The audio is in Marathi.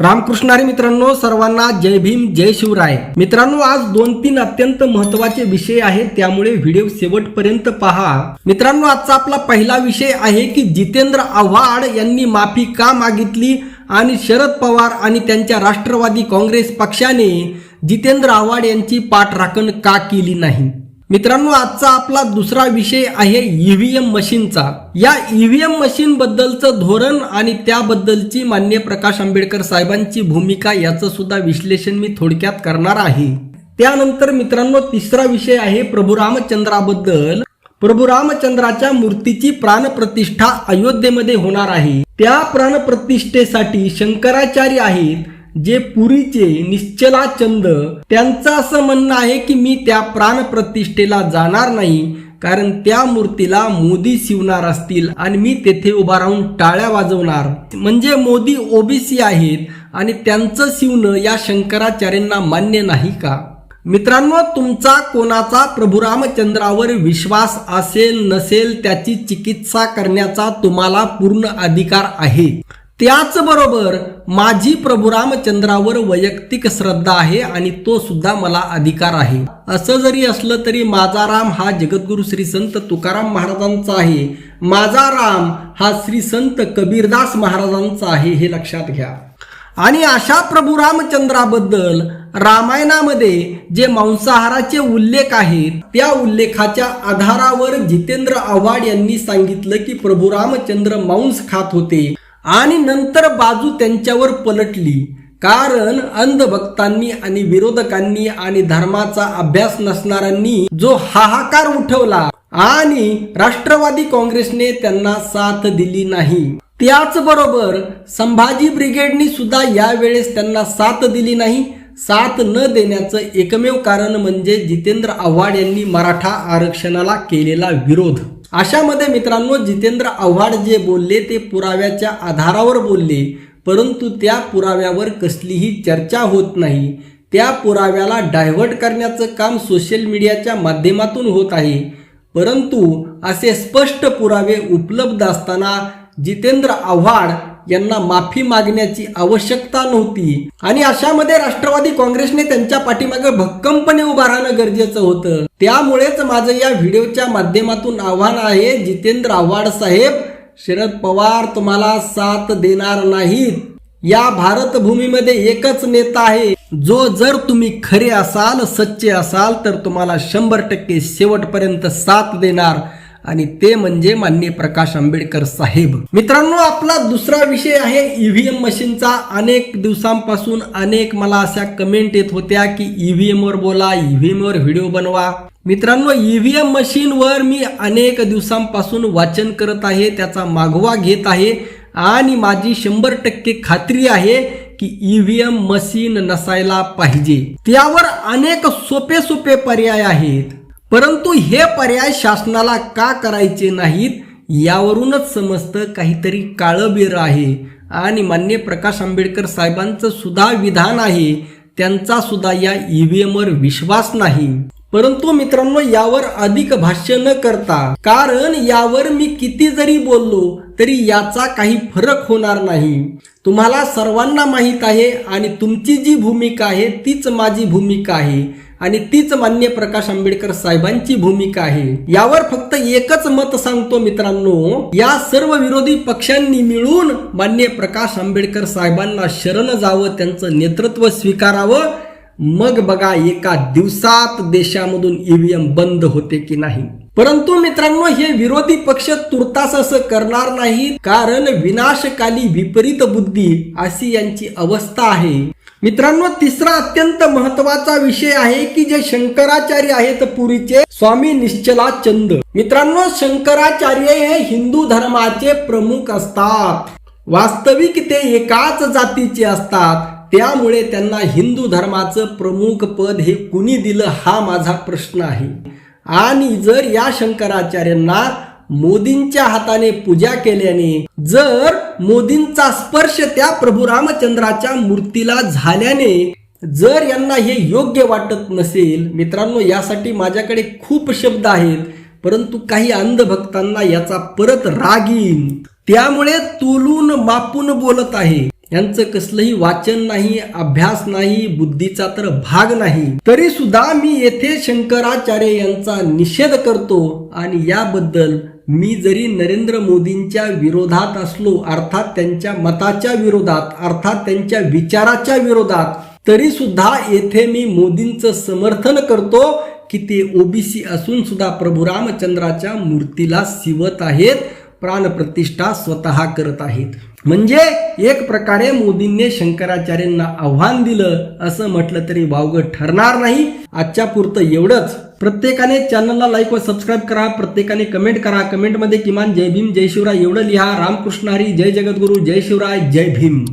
रामकृष्णारी मित्रांनो सर्वांना जय भीम जय शिवराय. मित्रांनो आज दोन तीन अत्यंत महत्त्वाचे विषय आहेत त्यामुळे व्हिडिओ शेवटपर्यंत पहा. मित्रांनो आजचा आपला पहिला विषय आहे की जितेंद्र आव्हाड यांनी माफी का मागितली आणि शरद पवार आणि त्यांच्या राष्ट्रवादी काँग्रेस पक्षाने जितेंद्र आव्हाड यांची पाठराखण का केली नाही? मित्रांनो आजचा आपला दुसरा विषय आहे ईव्हीएम मशीनचा. या ईव्हीएम मशीन बद्दलचं धोरण आणि त्याबद्दलची मान्य प्रकाश आंबेडकर साहेबांची भूमिका याचं सुद्धा विश्लेषण मी थोडक्यात करणार आहे. त्यानंतर मित्रांनो तिसरा विषय आहे प्रभू रामचंद्राबद्दल. प्रभू रामचंद्राच्या मूर्तीची प्राणप्रतिष्ठा अयोध्येमध्ये होणार आहे. त्या प्राणप्रतिष्ठेसाठी शंकराचार्य आहेत. जे पुरीचे निश्चला चंद त्यांचं असं म्हणणं आहे की मी त्या प्राणप्रतिष्ठेला जाणार नाही कारण त्या मूर्तीला मोदी शिवणार असतील आणि मी तेथे उभा राहून टाळ्या वाजवणार. म्हणजे मोदी ओबीसी आहेत आणि त्यांचं शिवणं या शंकराचार्यांना मान्य नाही का? मित्रांनो तुमचा कोणाचा प्रभू रामचंद्रावर विश्वास असेल नसेल त्याची चिकित्सा करण्याचा तुम्हाला पूर्ण अधिकार आहे. त्याचबरोबर माझी प्रभू रामचंद्रावर वैयक्तिक श्रद्धा आहे आणि तो सुद्धा मला अधिकार आहे. असं जरी असलं तरी माझा राम हा जगद्गुरु श्री संत तुकाराम महाराजांचा आहे. माझा राम हा श्री संत कबीरदास महाराजांचा आहे हे लक्षात घ्या. आणि अशा प्रभू रामचंद्राबद्दल रामायणामध्ये जे मांसाहाराचे उल्लेख आहेत त्या उल्लेखाच्या आधारावर जितेंद्र आव्हाड यांनी सांगितलं की प्रभू रामचंद्र मांस खात होते. आणि नंतर बाजू त्यांच्यावर पलटली. कारण अंधभक्तांनी आणि विरोधकांनी आणि धर्माचा अभ्यास नसणाऱ्यांनी जो हाहाकार उठवला आणि राष्ट्रवादी काँग्रेसने त्यांना साथ दिली नाही. त्याचबरोबर संभाजी ब्रिगेडनी सुद्धा यावेळेस त्यांना साथ दिली नाही. साथ न देण्याचं एकमेव कारण म्हणजे जितेंद्र आव्हाड यांनी मराठा आरक्षणाला केलेला विरोध. अशामध्ये मित्रांनो जितेंद्र आव्हाड जे बोलले ते पुराव्याच्या आधारावर बोलले. परंतु त्या पुराव्यावर कसलीही चर्चा होत नाही. त्या पुराव्याला डायव्हर्ट करण्याचं काम सोशल मीडियाच्या माध्यमातून होत आहे. परंतु असे स्पष्ट पुरावे उपलब्ध असताना जितेंद्र आव्हाड यांना माफी मागण्याची आवश्यकता नव्हती. आणि अशामध्ये राष्ट्रवादी काँग्रेसने त्यांच्या पाठीमागे भक्कमपणे उभा राहणं गरजेचं होतं. त्यामुळेच माझं या व्हिडिओच्या माध्यमातून आव्हान आहे जितेंद्र आव्हाड साहेब शरद पवार तुम्हाला साथ देणार नाहीत. या भारतभूमीमध्ये एकच नेता आहे. जो जर तुम्ही खरे असाल सच्चे असाल तर तुम्हाला शंभर टक्के शेवटपर्यंत साथ देणार. आणि ते म्हणजे मान्य प्रकाश आंबेडकर साहेब. मित्रांनो आपला दुसरा विषय आहे ईव्हीएम मशीनचा. अनेक दिवसांपासून अनेक मला अशा कमेंट येत होत्या की ईव्हीएम वर बोला ईव्हीएम वर व्हिडिओ बनवा. मित्रांनो ईव्हीएम मशीनवर मी अनेक दिवसांपासून वाचन करत आहे त्याचा मागोवा घेत आहे. आणि माझी शंभर टक्के खात्री आहे की ईव्हीएम मशीन नसायला पाहिजे. त्यावर अनेक सोपे सोपे पर्याय आहेत. परंतु हे पर्याय शासनाला का करायचे नाहीत यावरूनच समजतं काहीतरी काळबीर आहे. आणि मान्य प्रकाश आंबेडकर साहेबांचं सुद्धा विधान आहे त्यांचा सुद्धा या ईव्हीएमवर विश्वास नाही. परंतु मित्रांनो यावर अधिक भाष्य न करता कारण यावर मी किती जरी बोललो तरी याचा काही फरक होणार नाही. तुम्हाला सर्वांना माहीत आहे आणि तुमची जी भूमिका आहे तीच माझी भूमिका आहे. आणि तीच मान्य प्रकाश आंबेडकर साहेबांची भूमिका आहे. यावर फक्त एकच मत सांगतो मित्रांनो या सर्व विरोधी पक्षांनी मिळून मान्य प्रकाश आंबेडकर साहेबांना शरण जावं त्यांचं नेतृत्व स्वीकारावं. मग बघा एका दिवसात देशामधून ईव्हीएम बंद होते की नाही? परंतु मित्रांनो हे विरोधी पक्ष तुर्तास असं करणार नाही कारण विनाशकाली विपरीत बुद्धी अशी यांची अवस्था आहे. मित्रांनो तिसरा अत्यंत महत्त्वाचा विषय आहे की जे शंकराचार्य आहेत पुरीचे स्वामी निश्चला चंद मित्रांनो शंकराचार्य हे हिंदू धर्माचे प्रमुख असतात. वास्तविक ते एकाच जातीचे असतात. त्यामुळे त्यांना हिंदू धर्माचं प्रमुख पद हे कुणी दिलं हा माझा प्रश्न आहे. आणि जर या शंकराचार्यांना मोदींच्या हाताने पूजा केल्याने जर मोदींचा स्पर्श त्या प्रभू रामचंद्राच्या मूर्तीला झाल्याने जर यांना हे योग्य वाटत नसेल मित्रांनो यासाठी माझ्याकडे खूप शब्द आहेत परंतु काही अंधभक्तांना याचा परत राग येईल. त्यामुळे तुलून मापून बोलत आहे. यांचं कसलंही वाचन नाही अभ्यास नाही बुद्धीचा तर भाग नाही. तरी सुद्धा मी येथे शंकराचार्य यांचा निषेध करतो आणि याबद्दल मी जरी नरेंद्र मोदींच्या विरोधात असलो अर्थात त्यांच्या मताच्या विरोधात अर्थात त्यांच्या विचाराच्या विरोधात तरी सुद्धा येथे मी मोदींचं समर्थन करतो की ते ओबीसी असून सुद्धा प्रभू रामचंद्राच्या मूर्तीला सिवत आहेत प्राणप्रतिष्ठा स्वतः करत आहेत. म्हणजे एक प्रकारे मोदींनी शंकराचार्यांना आव्हान दिलं असं म्हटलं तरी वावगं ठरणार नाही. आजच्या पुरतं एवढंच. प्रत्येकाने चॅनलला लाईक व सबस्क्राईब करा. प्रत्येकाने कमेंट करा. कमेंटमध्ये किमान जय भीम जय शिवराय एवढं लिहा. रामकृष्ण हरी जय जगद्गुरू जय शिवराय जय भीम.